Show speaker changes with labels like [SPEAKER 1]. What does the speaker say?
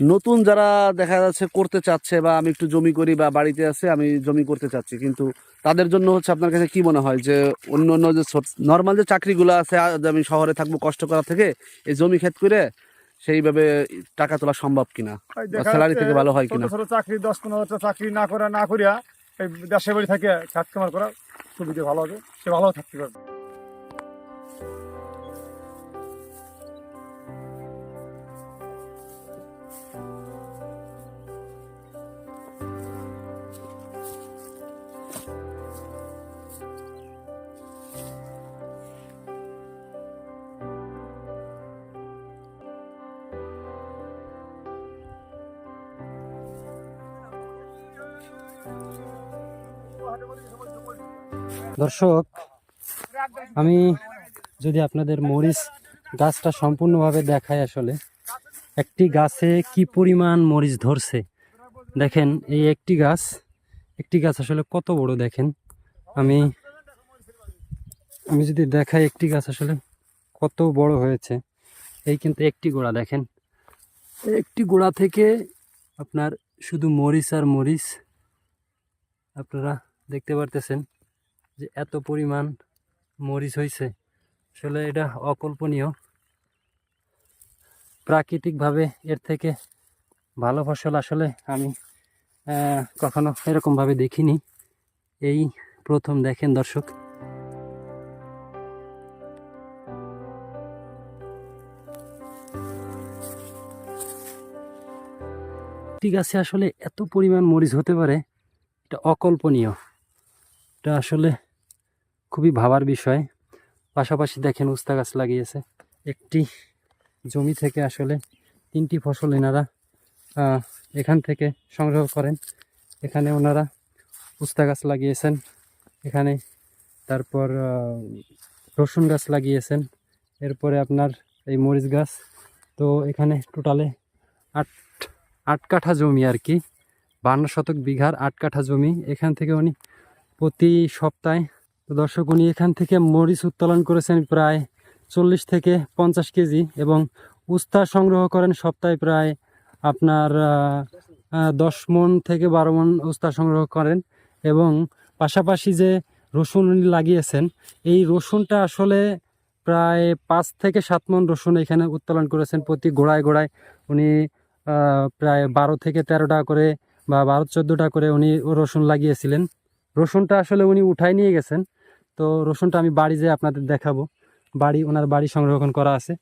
[SPEAKER 1] নতুন যারা দেখা যাচ্ছে করতে চাচ্ছে বা আমি একটু জমি করি বা বাড়িতে আছে আমি জমি করতে চাচ্ছি। কিন্তু তাদের জন্য হচ্ছে আপনার কাছে কি মনে হয় যে অন্য অন্য যে নর্মাল যে চাকরিগুলো আছে আমি শহরে থাকব কষ্ট করা থেকে এই জমি ক্ষেত করে সেইভাবে টাকা তোলা সম্ভব কিনা? স্যালারি থেকে ভালো হয় কিনা?
[SPEAKER 2] চাকরি দশ পনেরো চাকরি না করে না করিয়া এই দেশে বাড়ি থেকে খাত কামার করা সুবিধা ভালো হবে সে ভালো থাকতে পারবে।
[SPEAKER 3] দর্শক, আমি যদি আপনাদের মরিচ গাছটা সম্পূর্ণভাবে দেখাই আসলে, একটি গাছে কি পরিমাণ মরিচ ধরছে? দেখেন, এই একটি গাছ একটি গাছ আসলে কত বড় দেখেন। আমি আমি যদি দেখাই একটি গাছ আসলে কত বড় হয়েছে, এই কিন্তু একটি গোড়া দেখেন। একটি গোড়া থেকে আপনার শুধু মরিচ আর মরিচ আপনারা দেখতে পারতেছেন যে এত পরিমাণ মরিচ হয়েছে আসলে এটা অকল্পনীয়। প্রাকৃতিকভাবে এর থেকে ভালো ফসল আসলে আমি কখনো এরকমভাবে দেখিনি। এই প্রথম দেখেন দর্শক। ঠিক আছে, আসলে এত পরিমাণ মরিচ হতে পারে এটা অকল্পনীয়। এটা আসলে খুবই ভাবার বিষয়। পাশাপাশি দেখেন উস্তা গাছ লাগিয়েছে। একটি জমি থেকে আসলে তিনটি ফসল এনারা এখান থেকে সংগ্রহ করেন। এখানে ওনারা উস্তা গাছ লাগিয়েছেন। এখানে তারপর রসুন গাছ লাগিয়েছেন। এরপরে আপনার এই মরিচ গাছ। তো এখানে টোটালে আট আট কাঠা জমি আর কি। বান্ন শতক বিঘার আট কাঠা জমি এখান থেকে উনি প্রতি সপ্তাহে দর্শক, উনি এখান থেকে মরিচ উত্তোলন করেছেন প্রায় চল্লিশ থেকে পঞ্চাশ কেজি এবং উস্তা সংগ্রহ করেন সপ্তাহে প্রায় আপনার দশ মন থেকে বারো মন উস্তা সংগ্রহ করেন এবং পাশাপাশি যে রসুন উনি লাগিয়েছেন, এই রসুনটা আসলে প্রায় পাঁচ থেকে সাত মন রসুন এখানে উত্তোলন করেছেন প্রতি গোড়ায় গোড়ায়। উনি প্রায় বারো থেকে তেরো টাকা করে বা বারো চোদ্দোটা করে উনি রসুন লাগিয়েছিলেন। রসুনটা আসলে উনি উঠাই নিয়ে গেছেন। তো রসুনটা আমি বাড়ি যেয়ে আপনাদের দেখাবো। বাড়ি, ওনার বাড়ি সংরক্ষণ করা আছে।